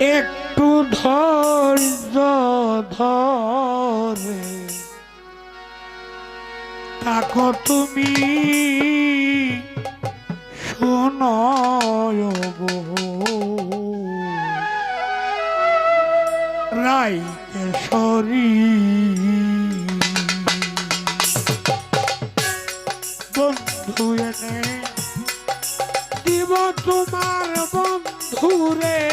একটু ধৈর্য ধরে। তাকো তুমি শুনয় গো রাই কেশরী বন্ধু এনে দিব তোমার বন্ধুরে।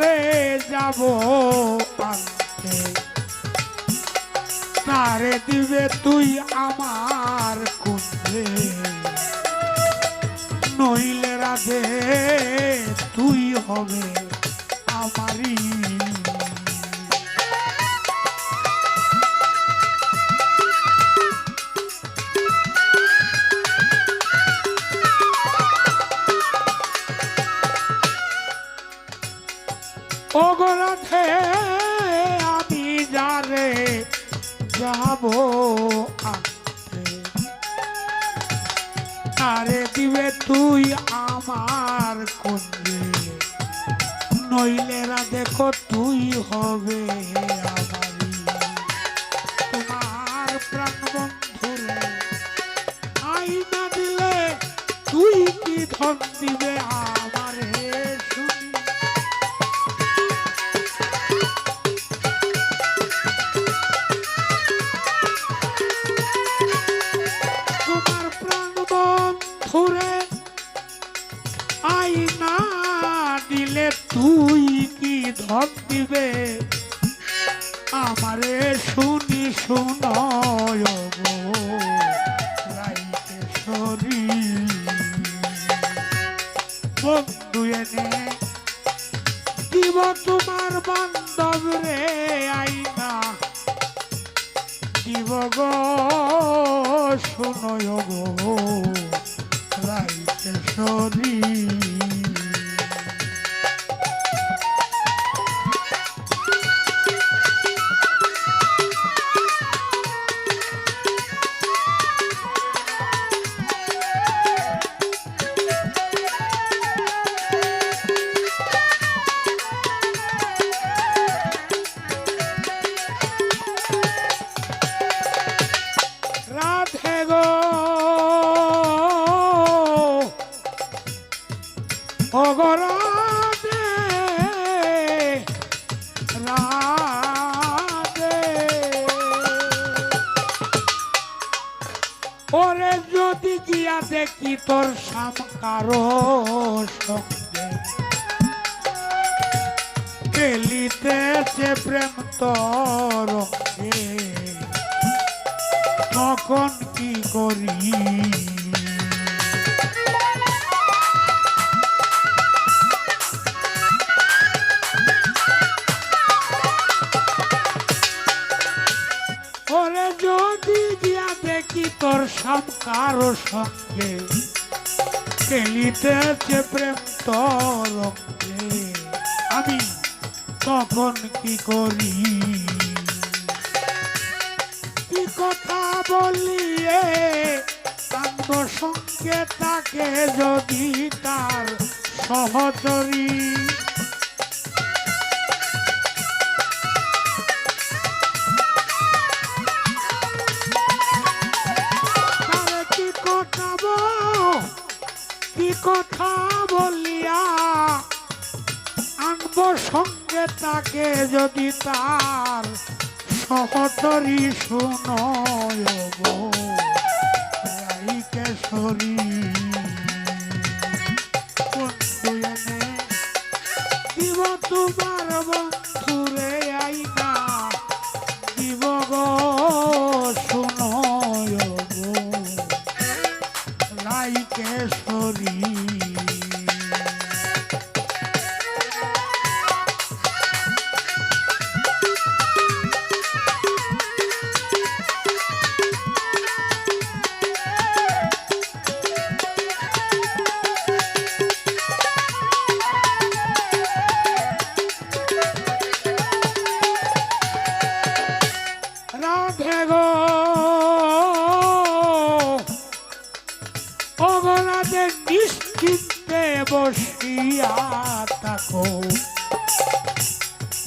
যারে যাব আনতে তারে দিবে তুই আমার কুঞ্জে নইলে রাধে তুই হবে আমারই যাব তারে দিবে তুই আমার কুঞ্জে নইলে দেখো তুই হবে আমারই। তোমার প্রাণ দিলে তুই কি ধন দিবে আমারে কি দিবে। আমারে শুনি শুনয় গো রাইকেশ্বরী বন্ধু এনে দিব তোমার বান্ধব রে আইনা। দিব গো, শুনয় গো রাইকেশ্বরী রাধে যদি গিয়া দেখি তোর সামকারো সঙ্গে। খেলিতেছে প্রেম তোর তখন কি করি? তোর সামকার সঙ্গে। খেলিতেছে প্রেম তরঙ্গে। আমি তখন কি করি? কি কথা কান্দ সঙ্গে তাকে যদি তার সহচরী? কথা বলিয়া আনব সঙ্গে তাকে যদি তার সহতরি শুনয় কেশরী, বন্ধু এনে দিব তোমার বন্ধুরে লাইকেশ্বরী অগরাধে নিশ্চিন্তে বসিয়া থাকো।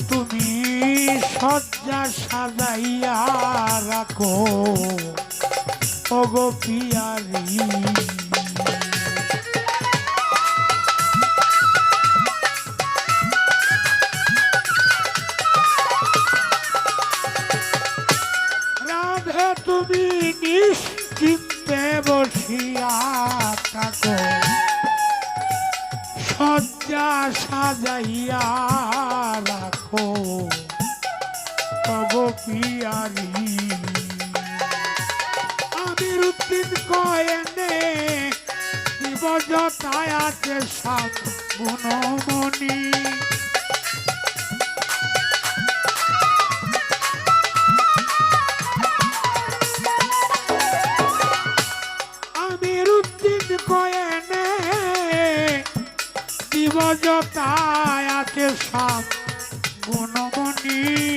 তুমি সজ্জা সাজাইয়া রাখো। ওগো পিয়ারি। তুমি নিশ্চিন্তে বসিয়া থাকো সজ্জা সাজাইয়া রাখো। তব পিয়ারি। আমির উদ্দিন কয়েনে দিবজতায় আছে সাত গুণমণি। দিবজতায় আছে সব গুণমণি।